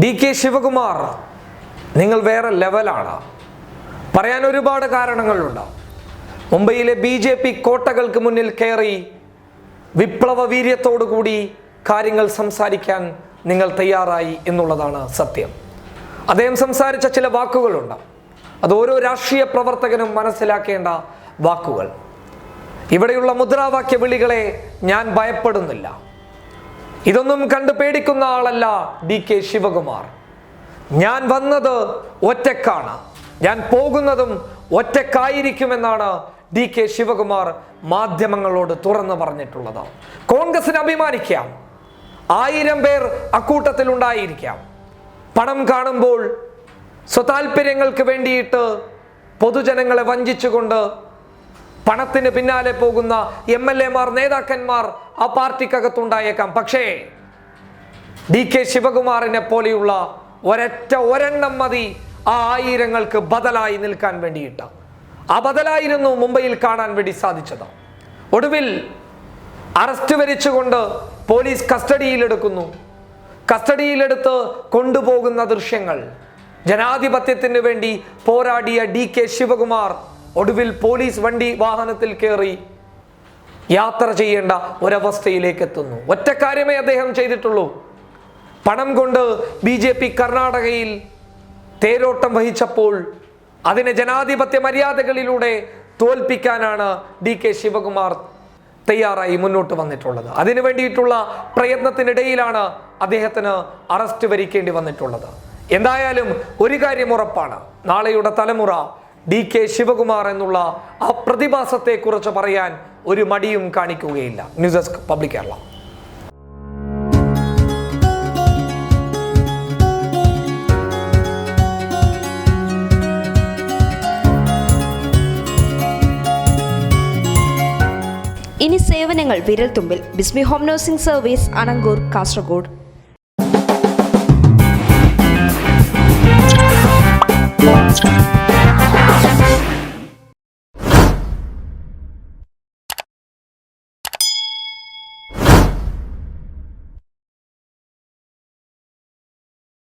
D K Shivakumar നിങ്ങൾ വേറെ ലെവലാണ്. പറയാൻ ഒരുപാട് കാരണങ്ങളുണ്ട്. മുംബൈയിലെ ബി ജെ പി കോട്ടകൾക്ക് മുന്നിൽ കയറി വിപ്ലവ വീര്യത്തോടുകൂടി കാര്യങ്ങൾ സംസാരിക്കാൻ നിങ്ങൾ തയ്യാറായി എന്നുള്ളതാണ് സത്യം. അദ്ദേഹം സംസാരിച്ച ചില വാക്കുകളുണ്ട്. അത് ഓരോ രാഷ്ട്രീയ പ്രവർത്തകനും മനസ്സിലാക്കേണ്ട വാക്കുകൾ. ഇവിടെയുള്ള മുദ്രാവാക്യ വിളികളെ ഞാൻ ഭയപ്പെടുന്നില്ല. ഇതൊന്നും കണ്ട് പേടിക്കുന്ന ആളല്ല ഡി കെ ശിവകുമാർ. ഞാൻ വന്നത് ഒറ്റക്കാണ്. ഞാൻ പോകുന്നതും ഒറ്റക്കായിരിക്കുമെന്നാണ് ഡി കെ ശിവകുമാർ മാധ്യമങ്ങളോട് തുറന്നു പറഞ്ഞിട്ടുള്ളത്. കോൺഗ്രസിന് അഭിമാനിക്കാം. ആയിരം പേർ അക്കൂട്ടത്തിൽ ഉണ്ടായിരിക്കാം പണം കാണുമ്പോൾ സ്വതാൽപര്യങ്ങൾക്ക് വേണ്ടിയിട്ട് പൊതുജനങ്ങളെ വഞ്ചിച്ചുകൊണ്ട് പണത്തിന് പിന്നാലെ പോകുന്ന എം എൽ എമാർ നേതാക്കന്മാർ ആ പാർട്ടിക്കകത്തുണ്ടായേക്കാം. പക്ഷേ ഡി കെ ശിവകുമാറിനെ പോലെയുള്ള ഒരൊറ്റ ഒരെണ്ണം മതി ആ ആയിരങ്ങൾക്ക് ബദലായി നിൽക്കാൻ വേണ്ടിയിട്ട്. ആ ബദലായിരുന്നു മുംബൈയിൽ കാണാൻ വേണ്ടി സാധിച്ചത്. ഒടുവിൽ അറസ്റ്റ് വരിച്ചുകൊണ്ട് പോലീസ് കസ്റ്റഡിയിലെടുക്കുന്നു. കസ്റ്റഡിയിലെടുത്ത് കൊണ്ടുപോകുന്ന ദൃശ്യങ്ങൾ. ജനാധിപത്യത്തിന് വേണ്ടി പോരാടിയ ഡി കെ ശിവകുമാർ ഒടുവിൽ പോലീസ് വണ്ടി വാഹനത്തിൽ കയറി യാത്ര ചെയ്യേണ്ട ഒരവസ്ഥയിലേക്ക് എത്തുന്നു. ഒറ്റ കാര്യമേ അദ്ദേഹം ചെയ്തിട്ടുള്ളൂ. പണം കൊണ്ട് ബി ജെ പി കർണാടകയിൽ തേരോട്ടം വഹിച്ചപ്പോൾ അതിനെ ജനാധിപത്യ മര്യാദകളിലൂടെ തോൽപ്പിക്കാനാണ് ഡി കെ ശിവകുമാർ തയ്യാറായി മുന്നോട്ട് വന്നിട്ടുള്ളത്. അതിനു വേണ്ടിയിട്ടുള്ള പ്രയത്നത്തിനിടയിലാണ് അദ്ദേഹത്തിന് അറസ്റ്റ് വരിക്കേണ്ടി വന്നിട്ടുള്ളത്. എന്തായാലും ഒരു കാര്യം ഉറപ്പാണ്. നാളെയുടെ തലമുറ ഡി കെ ശിവകുമാർ എന്നുള്ള ആ പ്രതിഭാസത്തെക്കുറിച്ച് പറയാൻ ഒരു മടിയും കാണിക്കുകയില്ല. News desk public Kerala. ഇനി സേവനങ്ങൾ വിരൽത്തുമ്പിൽ. Bismi home nursing service Anangoor Kasaragod.